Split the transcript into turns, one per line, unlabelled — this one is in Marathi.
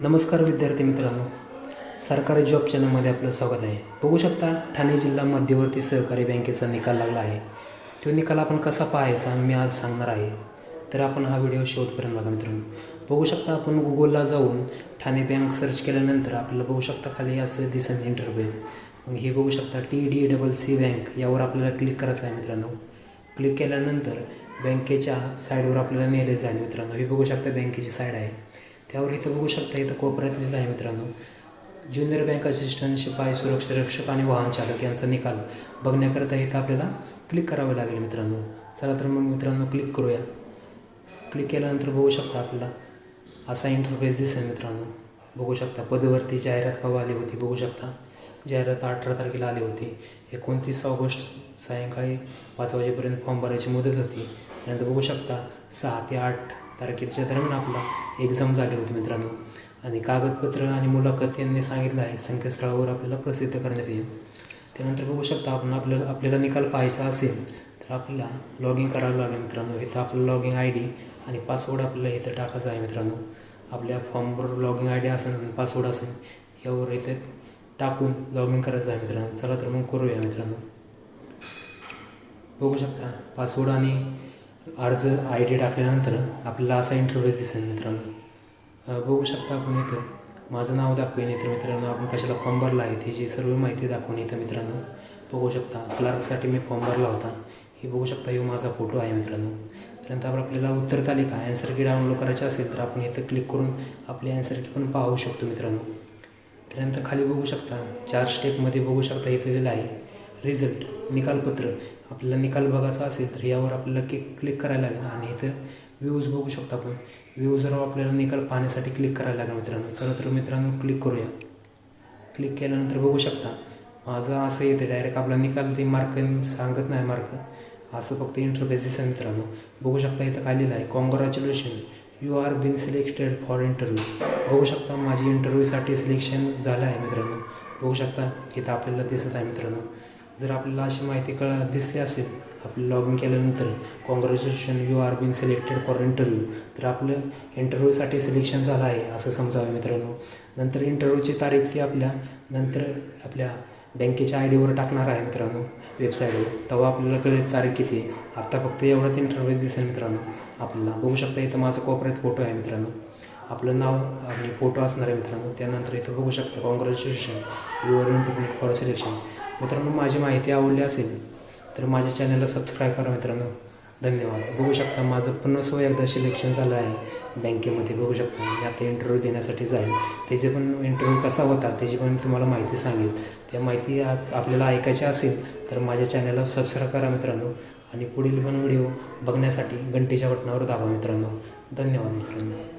नमस्कार विद्यार्थी मित्रांनो. सरकारी जॉब चॅनलमध्ये आपलं स्वागत आहे. बघू शकता ठाणे जिल्हा मध्यवर्ती सहकारी बँकेचा निकाल लागला आहे. तो निकाल आपण कसा पाहायचा मी आज सांगणार आहे. तर आपण हा व्हिडिओ शेवटपर्यंत बघा मित्रांनो. बघू शकता आपण गुगलला जाऊन ठाणे बँक सर्च केल्यानंतर आपल्याला बघू शकता खाली असं दिसेल इंटरफेस मग हे बघू शकता T D double C bank यावर आपल्याला क्लिक करायचं आहे मित्रांनो. क्लिक केल्यानंतर बँकेच्या साईडवर आपल्याला नेले जाईल मित्रांनो. हे बघू शकता बँकेची साईड आहे. त्यावर इथं बघू शकता इथं कोपऱ्यात लिहिलं आहे मित्रांनो. ज्युनियर बँक असिस्टंट शिपाई सुरक्षा रक्षक आणि वाहन चालक यांचा निकाल बघण्याकरता इथं आपल्याला क्लिक करावं लागेल मित्रांनो. चला तर मग मित्रांनो क्लिक करूया. क्लिक केल्यानंतर बघू शकता आपल्याला असा इंटरफेस दिसेल मित्रांनो. बघू शकता पदवरती जाहिरात कवा आली होती बघू शकता. जाहिरात अठरा तारखेला आली होती. एकोणतीस ऑगस्ट सायंकाळी पाच वाजेपर्यंत फॉर्म भरायची मुदत होती. त्यानंतर बघू शकता सहा ते आठ तारखेच्या दरम्यान आपला एक्झाम झाली होती मित्रांनो. आणि कागदपत्र आणि मुलाखत यांनी सांगितलं आहे. संकेतस्थळावर आपल्याला प्रसिद्ध करण्यात येईल. त्यानंतर बघू शकता आपण आपल्याला आपल्याला निकाल पाहायचा असेल तर आपल्याला लॉग इन करावं लागेल मित्रांनो. इथं आपलं लॉग इन आय डी आणि पासवर्ड आपल्याला इथं टाकायचा आहे मित्रांनो. आपल्या फॉर्मवर लॉग इन आय डी असेल पासवर्ड असेल यावर इथे टाकून लॉग इन करायचं आहे मित्रांनो. चला तर मग करूया मित्रांनो. बघू शकता पासवर्ड आणि अर्ज आय डी टाकल्यानंतर आपल्याला असा इंटरव्ह्यूज दिसेल मित्रांनो. बघू शकता आपण इथं. माझं नाव दाखवेन इथं मित्रांनो. आपण कशाला फॉर्म भरला आहे त्याची सर्व माहिती दाखवून इथं मित्रांनो. बघू शकता. क्लार्कसाठी मी फॉर्म भरला होता. हे बघू शकता हे माझा फोटो आहे मित्रांनो. त्यानंतर आपण आपल्याला उत्तर तालिका ॲन्सर की डाउनलोड करायची असेल तर आपण इथं क्लिक करून आपली ॲन्सर की पण पाहू शकतो मित्रांनो. त्यानंतर खाली बघू शकता चार स्टेपमध्ये बघू शकता इथे दिलं आहे. रिझल्ट निकालपत्र. आपल्याला निकाल बघायचा असेल तर यावर आपल्याला क्लिक क्लिक करायला लागेल. आणि इथं व्ह्यूज बघू शकता आपण. व्ह्यूजवर आपल्याला निकाल पाहण्यासाठी क्लिक करायला लागेल मित्रांनो. चला तर मित्रांनो क्लिक करूया. क्लिक केल्यानंतर बघू शकता. माझं असं येतं डायरेक्ट आपला निकाल ते मार्क सांगत नाही मार्क असं फक्त इंटरफेस दिसेल मित्रांनो. बघू शकता इथं काय लिहिलं आहे. Congratulation you are been selected for interview बघू शकता माझी इंटरव्ह्यूसाठी सिलेक्शन झालं आहे मित्रांनो. बघू शकता इथं आपल्याला दिसत आहे मित्रांनो. जर आपल्याला अशी माहिती कळ दिसली असेल आपलं लॉग इन केल्यानंतर congratulation you are been selected for interview तर आपलं इंटरव्ह्यूसाठी सिलेक्शन झालं आहे असं समजावं मित्रांनो. नंतर इंटरव्ह्यूची तारीख ती आपल्या नंतर आपल्या बँकेच्या आय डीवर टाकणार आहे मित्रांनो वेबसाईटवर तेव्हा आपल्याला कळेल तारीख किती आहे. आत्ता फक्त एवढाच इंटरव्ह्यू दिसेल मित्रांनो. आपल्याला बघू शकता इथं माझा कोपऱ्यात फोटो आहे मित्रांनो. आपलं नाव आणि फोटो असणार आहे मित्रांनो. त्यानंतर इथं बघू शकता congratulation your internet for selection मित्रांनो माझी माहिती आवडली असेल तर माझ्या चॅनलला सबस्क्राईब करा मित्रांनो. धन्यवाद. बघू शकता माझं पन्नास सो एकदा सिलेक्शन झालं आहे बँकेमध्ये. बघू शकता मी आता इंटरव्ह्यू देण्यासाठी जाईल. त्याचे पण इंटरव्ह्यू कसा होता त्याची पण तुम्हाला माहिती सांगेल. त्या माहिती आपल्याला ऐकायची असेल तर माझ्या चॅनलला सबस्क्राईब करा मित्रांनो. आणि पुढील पण व्हिडिओ बघण्यासाठी घंटेच्या बटनावर दाबा मित्रांनो. धन्यवाद मित्रांनो.